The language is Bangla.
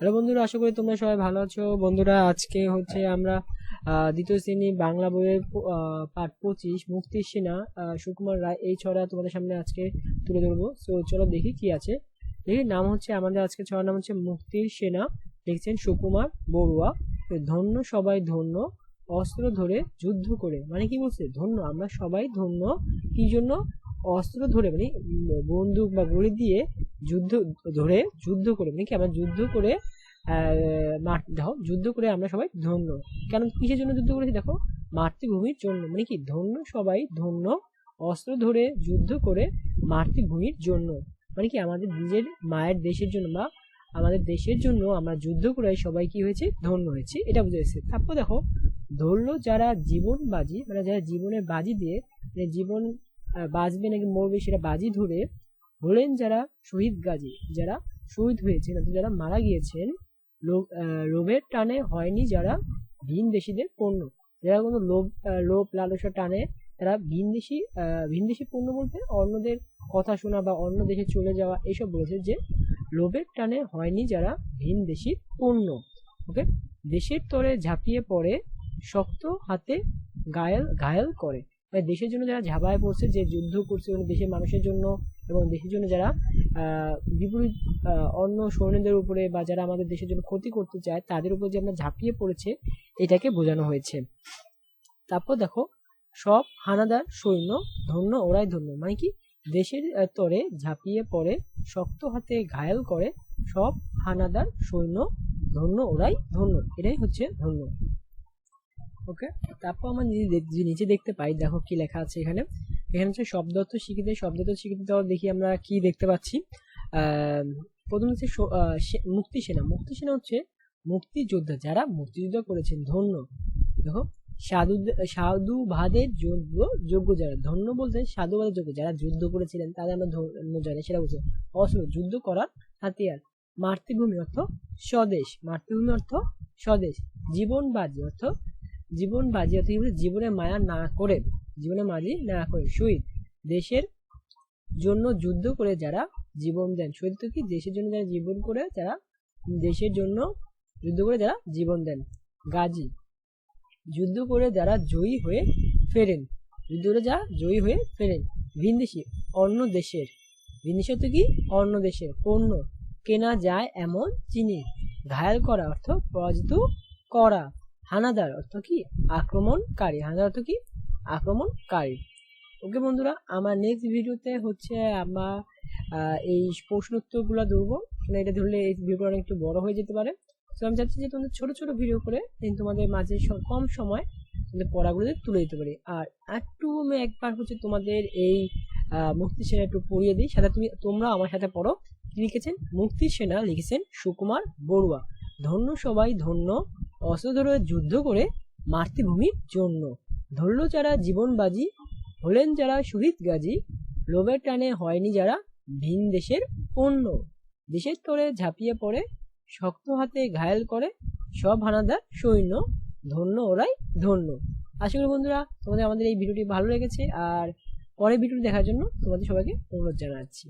হ্যালো বন্ধুরা, আশা করি তোমরা সবাই ভালো আছো। বন্ধুরা, আজকে হচ্ছে আমরা দ্বিতীয় শ্রেণি বাংলা বইয়ের পাঠ পঁচিশ মুক্তির সেনা সুকুমার রায়, এই ছড়া তোমাদের সামনে আজকে তুলে ধরবো। তো চলো দেখি কি আছে। দেখি, নাম হচ্ছে, আমাদের আজকে ছড়ার নাম হচ্ছে মুক্তির সেনা। লিখছেন সুকুমার বড়ুয়া। ধন্য সবাই ধন্য, অস্ত্র ধরে যুদ্ধ করে। মানে কি বলছে? ধন্য, আমরা সবাই ধন্য। কি জন্য? অস্ত্র ধরে মানে বন্দুক বা গুলি দিয়ে যুদ্ধ ধরে যুদ্ধ করে মানে কি আমরা যুদ্ধ করে দেখো, যুদ্ধ করে আমরা সবাই ধন্য। কেন, কিসের জন্য যুদ্ধ করেছি দেখো? মাতৃভূমির জন্য। মানে কি? ধন্য সবাই, ধন্য অস্ত্র ধরে যুদ্ধ করে মাতৃভূমির জন্য। মানে কি? আমাদের নিজের মায়ের দেশের জন্য বা আমাদের দেশের জন্য আমরা যুদ্ধ করে সবাই কি হয়েছে? ধন্য হয়েছে। এটা বুঝে গেছে। তারপর দেখো, ধরলো যারা জীবন বাজি মানে যারা জীবনের বাজি দিয়ে মানে জীবন বাজবে নাকি মরবে সেটা বাজি ধরে হলেন যারা শহীদ গাজী, যারা শহীদ হয়েছেন যারা মারা গিয়েছেন লোভ লোভের টানে হয়নি যারা ভিন দেশিদের পণ্য। যারা কোনো লোভ লোভ লালসা টানে তারা ভিনদেশি ভিনদেশি পণ্য বলতে অন্যদের কথা শোনা বা অন্য দেশে চলে যাওয়া এসব বলেছে যে লোভের টানে হয়নি যারা ভিন দেশি পণ্য। ওকে? দেশের তরে ঝাঁপিয়ে পড়ে, শক্ত হাতে গায়েল, ঘায়েল করে। মানে দেশের জন্য যারা ঝাঁপায় পড়ছে, যে যুদ্ধ করছে এবং দেশের মানুষের জন্য এবং দেশের জন্য যারা বিপরীত অন্য সৈন্যদের উপরে বা যারা আমাদের দেশের জন্য ক্ষতি করতে চায়, তাদের উপর যে আমরা ঝাঁপিয়ে পড়েছে, এটাকে বোঝানো হয়েছে। তারপর দেখো, সব হানাদার সৈন্য ধন্য, ওরাই ধন্য। মানে কি? দেশের তরে ঝাঁপিয়ে পড়ে, শক্ত হাতে ঘায়েল করে সব হানাদার সৈন্য ধন্য, ওরাই ধন্য। এটাই হচ্ছে ধন্য। ওকে? তারপর আমরা নিজে দেখ- যে নিচে দেখতে পাই, দেখো কি লেখা আছে এখানে। এখানে হচ্ছে শব্দত্ব শিখিতে শব্দত্ব শিখিতে তো দেখি আমরা কি দেখতে পাচ্ছি। প্রথম হচ্ছে মুক্তি সেনা। মুক্তি সেনা হচ্ছে মুক্তিযোদ্ধা যারা মুক্তিযুদ্ধ করেছেন, ধন্য। দেখো, সাধু, সাধুবাদের যোগ্য যোগ্য যারা, ধন্য বলতে সাধুবাদের যোগ্য যারা যুদ্ধ করেছিলেন, তাদের আমরা ধন্য জানি, সেটা বলছে অস্ত্র যুদ্ধ করার হাতিয়ার। মাতৃভূমি অর্থ স্বদেশ। মাতৃভূমি অর্থ স্বদেশ। জীবন বাজি অর্থ জীবন বাজি অর্থ জীবনে মায়া না করে জীবনে মাজি না করে, শহীদ, দেশের জন্য যুদ্ধ করে যারা জীবন দেন, শহীদ তো কি? দেশের জন্য যারা জীবন করে, যারা দেশের জন্য যুদ্ধ করে যারা জীবন দেন। গাজী, যুদ্ধ করে যারা জয়ী হয়ে ফেরেন, যুদ্ধ করে যারা জয়ী হয়ে ফেরেন। ভিনদেশি, অন্য দেশের। ভিনদেশি অর্থ কি? অন্য দেশের। পণ্য কেনা যায় এমন চিনি। ঘায়াল করা অর্থ পরাজিত করা। হানাদার অর্থ কি? আক্রমণকারী। হানাদার অর্থ কি? আক্রমণকারী। ওকে বন্ধুরা, আমার নেক্সট ভিডিওতে হচ্ছে আমরা এই প্রশ্ন উত্তরগুলো ধরবো। মানে এটা ধরলে এই ভিডিওটা অনেক একটু বড় হয়ে যেতে পারে। তো আমি চাচ্ছি যে তোমাদের ছোট ছোট ভিডিও করে তোমাদের মাঝে কম সময় তোমাদের পড়াগুলো তুলে দিতে পারি। আর একটু আমি একবার হচ্ছে তোমাদের এই মুক্তি সেনা একটু পড়িয়ে দিই। সাথে তুমি, তোমরা আমার সাথে পড়ো। লিখেছেন? মুক্তি সেনা লিখেছেন সুকুমার বড়ুয়া। ধন্য সবাই ধন্য। অস্ত্র যুদ্ধ করে মাতৃভূমির জন্য। ধরল যারা জীবনবাজি হলেন যারা শহীদ গাজী। লোভের টানে হয়নি যারা ভিন দেশের পণ্য দেশের তরে ঝাঁপিয়ে পড়ে, শক্ত হাতে ঘায়েল করে সব হানাদার সৈন্য। ধন্য ওরাই ধন্য। আশা করি বন্ধুরা, তোমাদের আমাদের এই ভিডিওটি ভালো লেগেছে। আর পরের ভিডিওটি দেখার জন্য তোমাদের সবাইকে অনুরোধ জানাচ্ছি।